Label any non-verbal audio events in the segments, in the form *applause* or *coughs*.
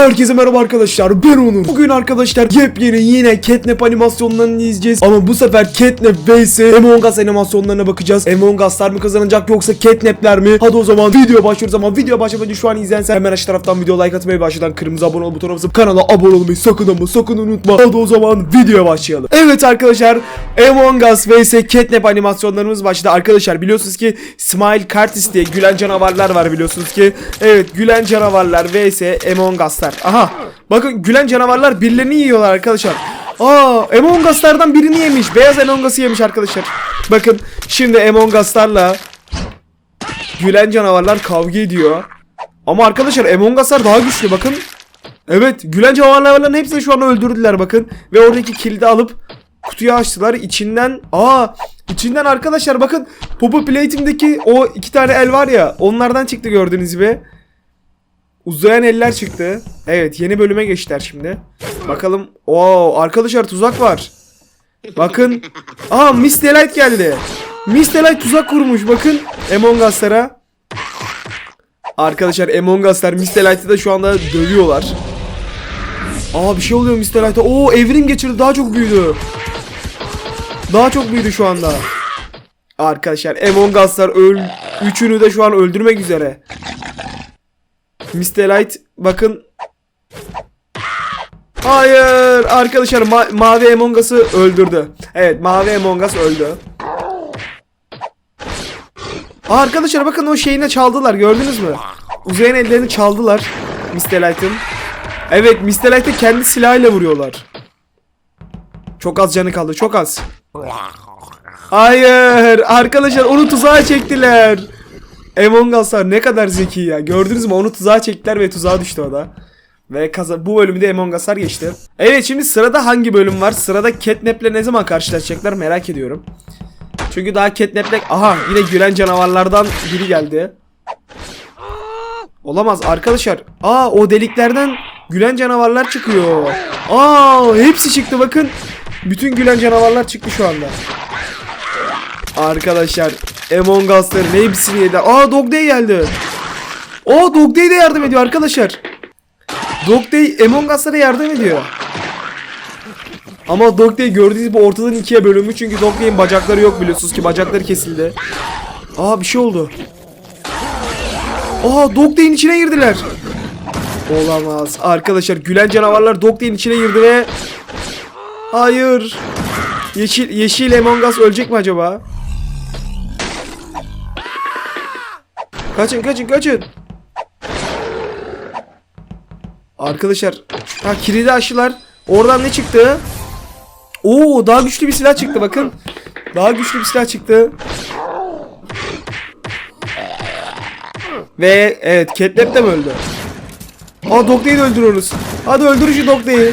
Herkese merhaba arkadaşlar ben Onur. Bugün arkadaşlar yepyeni yine Catnap animasyonlarını izleyeceğiz. Ama bu sefer Catnap vs Among Us animasyonlarına bakacağız. Among Us'lar mı kazanacak yoksa Catnap'ler mi? Hadi o zaman video başlıyoruz ama video başlamadan şu an izleyensen hemen aşağı taraftan video like atmayı başladan kırmızı abone ol butonuna basıp kanala abone olmayı sakın ama sakın unutma. Hadi o zaman videoya başlayalım. Evet arkadaşlar Among Us vs Catnap animasyonlarımız başladı. Arkadaşlar biliyorsunuz ki Smile Curtis diye gülen canavarlar var biliyorsunuz ki. Evet gülen canavarlar vs Among Us'lar Aha bakın gülen canavarlar birilerini yiyorlar arkadaşlar. Aa Among Us'lardan birini yemiş. Beyaz Among Us'ı yemiş arkadaşlar. Bakın şimdi Among Us'larla Gülen canavarlar kavga ediyor. Ama arkadaşlar Among Us'lar daha güçlü bakın. Evet gülen canavarların hepsini şu an öldürdüler bakın. Ve oradaki kilidi alıp kutuyu açtılar. İçinden aa içinden arkadaşlar bakın. Popo Plate'imdeki o iki tane el var ya onlardan çıktı gördüğünüz gibi Uzayan eller çıktı Evet yeni bölüme geçtiler şimdi Bakalım Oo arkadaşlar tuzak var Bakın Aa Miss Delight geldi Miss Delight tuzak kurmuş bakın Among Us'lara Arkadaşlar Among Us'lar Miss Delight'ı da şu anda dövüyorlar Aa bir şey oluyor Mr. Light'a. Oo evrim geçirdi daha çok büyüdü. Daha çok büyüdü şu anda. Arkadaşlar Among Us'lar öl üçünü de şu an öldürmek üzere. Mr. Light bakın. Hayır arkadaşlar ma- mavi Among Us'ı öldürdü. Evet mavi Among Us öldü. Arkadaşlar bakın o şeyine çaldılar gördünüz mü? Uzayan ellerini çaldılar Mr. Light'ın. Evet Mr. Light'ı kendi silahıyla vuruyorlar. Çok az canı kaldı çok az. Hayır arkadaşlar onu tuzağa çektiler. Among Us'lar ne kadar zeki ya. Gördünüz mü onu tuzağa çektiler ve tuzağa düştü o da. Ve kaza bu bölümde Among Us'lar geçti. Evet şimdi sırada hangi bölüm var? Sırada Catnap'le ne zaman karşılaşacaklar merak ediyorum. Çünkü daha Catnap'le... Aha yine gülen canavarlardan biri geldi. Olamaz arkadaşlar. Aa o deliklerden gülen canavarlar çıkıyor. Aa hepsi çıktı bakın. Bütün gülen canavarlar çıktı şu anda. Arkadaşlar Among Us'ların hepsini yedi. Aa Dog Day geldi. Aa Dog Day de yardım ediyor arkadaşlar. Dog Day Among Us'lara yardım ediyor. Ama Dog Day gördüğünüz gibi ortadan ikiye bölünmüş çünkü Dog Day'in bacakları yok biliyorsunuz ki bacakları kesildi. Aa bir şey oldu. Aa Dog Day'in içine girdiler. Olamaz. Arkadaşlar gülen canavarlar Dog Day'in içine girdi ve Hayır. Yeşil yeşil Among Us ölecek mi acaba? Kaçın kaçın kaçın. Arkadaşlar ha kilidi aşılar. Oradan ne çıktı? Oo daha güçlü bir silah çıktı bakın. Daha güçlü bir silah çıktı. Ve evet Catnap de mi öldü? Aa Dogday'i de öldürüyoruz. Hadi öldürün şu Dogday'i.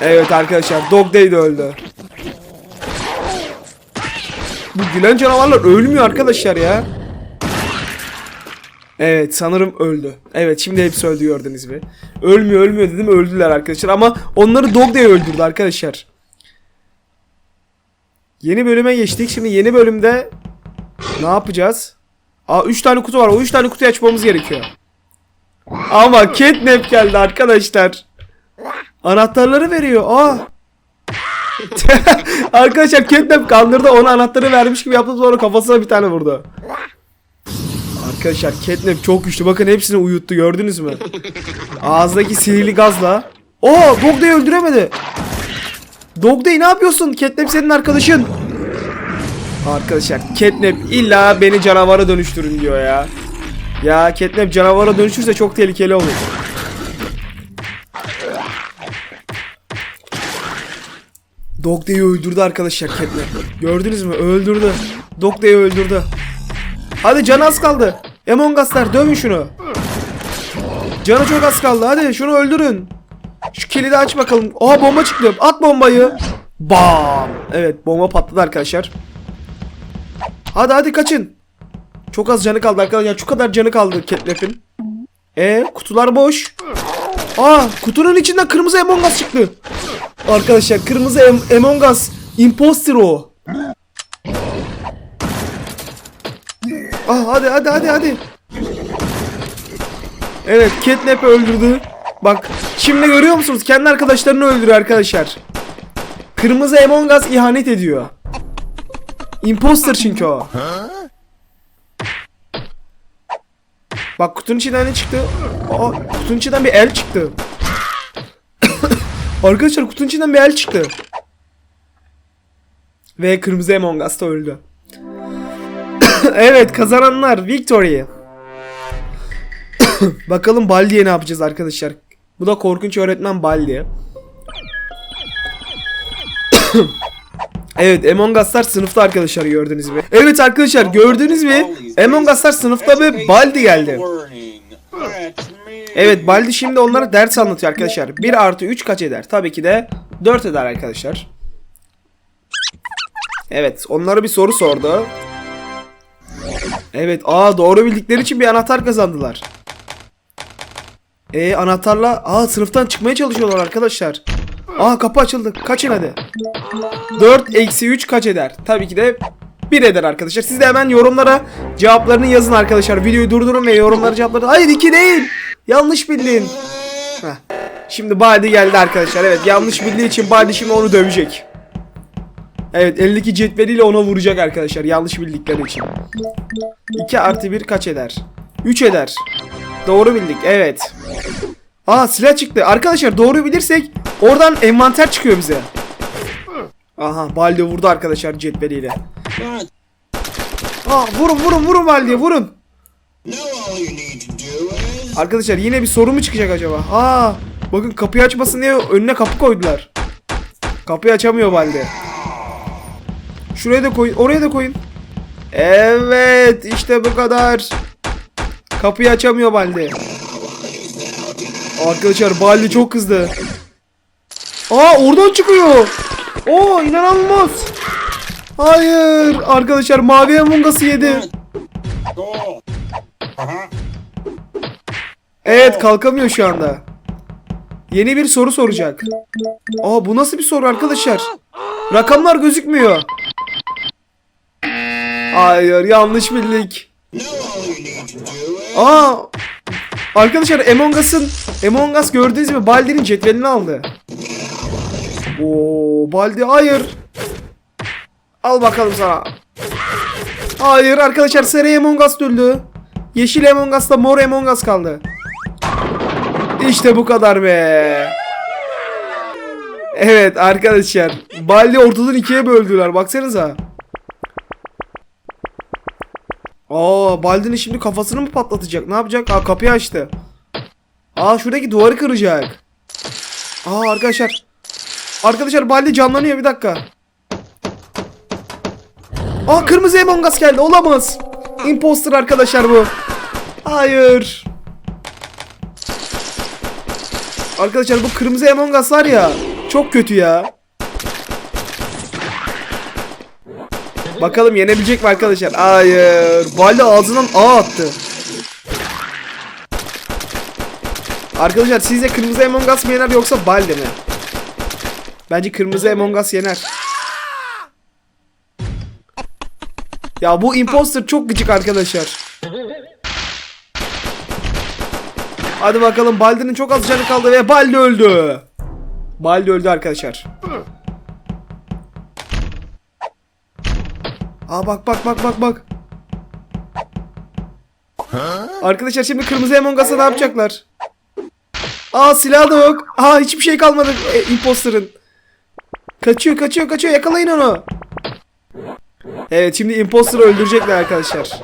Evet arkadaşlar Dogday de öldü. Bu gülen canavarlar ölmüyor arkadaşlar ya. Evet sanırım öldü. Evet şimdi hepsi öldü gördünüz mü? Ölmüyor ölmüyor dedim öldüler arkadaşlar ama onları Dogday öldürdü arkadaşlar. Yeni bölüme geçtik. Şimdi yeni bölümde ne yapacağız? Aa 3 tane kutu var. O 3 tane kutuyu açmamız gerekiyor. Ama catnap geldi arkadaşlar. Anahtarları veriyor. Aa. *laughs* arkadaşlar catnap kandırdı. Ona anahtarı vermiş gibi yaptı sonra kafasına bir tane vurdu. Arkadaşlar catnap çok güçlü. Bakın hepsini uyuttu gördünüz mü? Ağızdaki sihirli gazla. Oo Dogday'i öldüremedi. Dogday ne yapıyorsun? Catnap senin arkadaşın. Arkadaşlar Catnap illa beni canavara dönüştürün diyor ya. Ya Catnap canavara dönüşürse çok tehlikeli olur. Dogday'i öldürdü arkadaşlar Catnap. Gördünüz mü? Öldürdü. Dogday'i öldürdü. Hadi canı az kaldı. Among Us'lar dövün şunu. Canı çok az kaldı. Hadi şunu öldürün. Şu kilidi aç bakalım. Aa bomba çıktı. At bombayı. Bam. Evet bomba patladı arkadaşlar. Hadi hadi kaçın. Çok az canı kaldı arkadaşlar. Şu kadar canı kaldı Catnap'in. E kutular boş. Aa kutunun içinden kırmızı Among Us çıktı. Arkadaşlar kırmızı Am- Among Us imposter o. Ah hadi hadi hadi hadi. Evet Catnap öldürdü. Bak şimdi görüyor musunuz? Kendi arkadaşlarını öldürüyor arkadaşlar. Kırmızı Among Us ihanet ediyor. Imposter çünkü o. Bak kutunun içinden ne çıktı? Aa, kutunun içinden bir el çıktı. Arkadaşlar kutunun içinden bir el çıktı. Ve kırmızı Among Us da öldü. *coughs* evet kazananlar Victory. *coughs* Bakalım Baldi'ye ne yapacağız arkadaşlar. Bu da korkunç öğretmen Baldi. *coughs* evet Among Us'lar sınıfta arkadaşlar gördünüz mü? Evet arkadaşlar gördünüz mü? Among Us'lar sınıfta ve Baldi geldi. Evet Baldi şimdi onlara ders anlatıyor arkadaşlar. 1 artı 3 kaç eder? Tabii ki de 4 eder arkadaşlar. Evet onlara bir soru sordu. Evet aa doğru bildikleri için bir anahtar kazandılar. E anahtarla aa sınıftan çıkmaya çalışıyorlar arkadaşlar. Aa kapı açıldı. Kaçın hadi. 4 eksi 3 kaç eder? Tabii ki de 1 eder arkadaşlar. Siz de hemen yorumlara cevaplarını yazın arkadaşlar. Videoyu durdurun ve yorumlara cevapları. Hayır 2 değil. Yanlış bildin. Heh. Şimdi Baldi geldi arkadaşlar. Evet yanlış bildiği için Baldi şimdi onu dövecek. Evet eldeki cetveliyle ona vuracak arkadaşlar. Yanlış bildikleri için. 2 artı 1 kaç eder? 3 eder. Doğru bildik evet. Aa silah çıktı. Arkadaşlar doğru bilirsek oradan envanter çıkıyor bize. Aha Baldi vurdu arkadaşlar cetveliyle. Aa vurun vurun vurun Baldi'ye vurun. Arkadaşlar yine bir soru mu çıkacak acaba? Aa bakın kapıyı açmasın diye önüne kapı koydular. Kapıyı açamıyor Baldi. Şuraya da koyun. Oraya da koyun. Evet işte bu kadar. Kapıyı açamıyor Baldi. Arkadaşlar Baldi çok kızdı. Aa oradan çıkıyor. Oo inanılmaz. Hayır arkadaşlar mavi Among Us'ı yedi. Evet kalkamıyor şu anda. Yeni bir soru soracak. Aa bu nasıl bir soru arkadaşlar? Rakamlar gözükmüyor. Hayır yanlış bildik. Aa Arkadaşlar Among Us'ın Among Us gördünüz mü? Baldi'nin cetvelini aldı. Oo Baldi hayır. Al bakalım sana. Hayır arkadaşlar sarı Among Us öldü. Yeşil Among Us'la mor Among Us kaldı. İşte bu kadar be. Evet arkadaşlar. Baldi ortadan ikiye böldüler. Baksanıza. Aa Baldi'nin şimdi kafasını mı patlatacak? Ne yapacak? Aa kapıyı açtı. Aa şuradaki duvarı kıracak. Aa arkadaşlar. Arkadaşlar Baldi canlanıyor bir dakika. Aa kırmızı Among Us geldi. Olamaz. Imposter arkadaşlar bu. Hayır. Arkadaşlar bu kırmızı Among Us var ya. Çok kötü ya. Bakalım yenebilecek mi arkadaşlar? Hayır. Baldi ağzından ağ attı. Arkadaşlar sizce kırmızı Among Us mı yener yoksa Baldi mi? Bence kırmızı Among Us yener. Ya bu imposter çok gıcık arkadaşlar. Hadi bakalım Baldi'nin çok az canı kaldı ve Baldi öldü. Baldi öldü arkadaşlar. Aa bak bak bak bak bak. Arkadaşlar şimdi kırmızı Among Us'a ne yapacaklar? Aa silah da yok. Aa hiçbir şey kalmadı e, imposter'ın. Kaçıyor kaçıyor kaçıyor yakalayın onu. Evet şimdi imposter'ı öldürecekler arkadaşlar.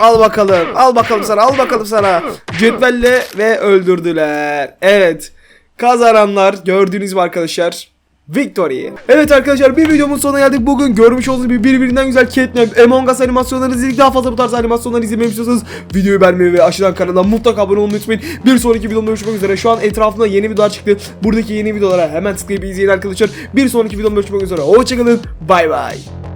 Al bakalım. Al bakalım sana. Al bakalım sana. Cetvelle ve öldürdüler. Evet. Kazananlar gördüğünüz gibi arkadaşlar. Victory. Evet arkadaşlar bir videomun sonuna geldik. Bugün görmüş olduğunuz gibi birbirinden güzel Catnap, Among Us animasyonlarını izledik. Daha fazla bu tarz animasyonları izlemeyi istiyorsanız videoyu beğenmeyi ve aşağıdan kanala mutlaka abone olmayı unutmayın. Bir sonraki videomda görüşmek üzere. Şu an etrafımda yeni videolar çıktı. Buradaki yeni videolara hemen tıklayıp izleyin arkadaşlar. Bir sonraki videomda görüşmek üzere. Hoşçakalın. Bay bay.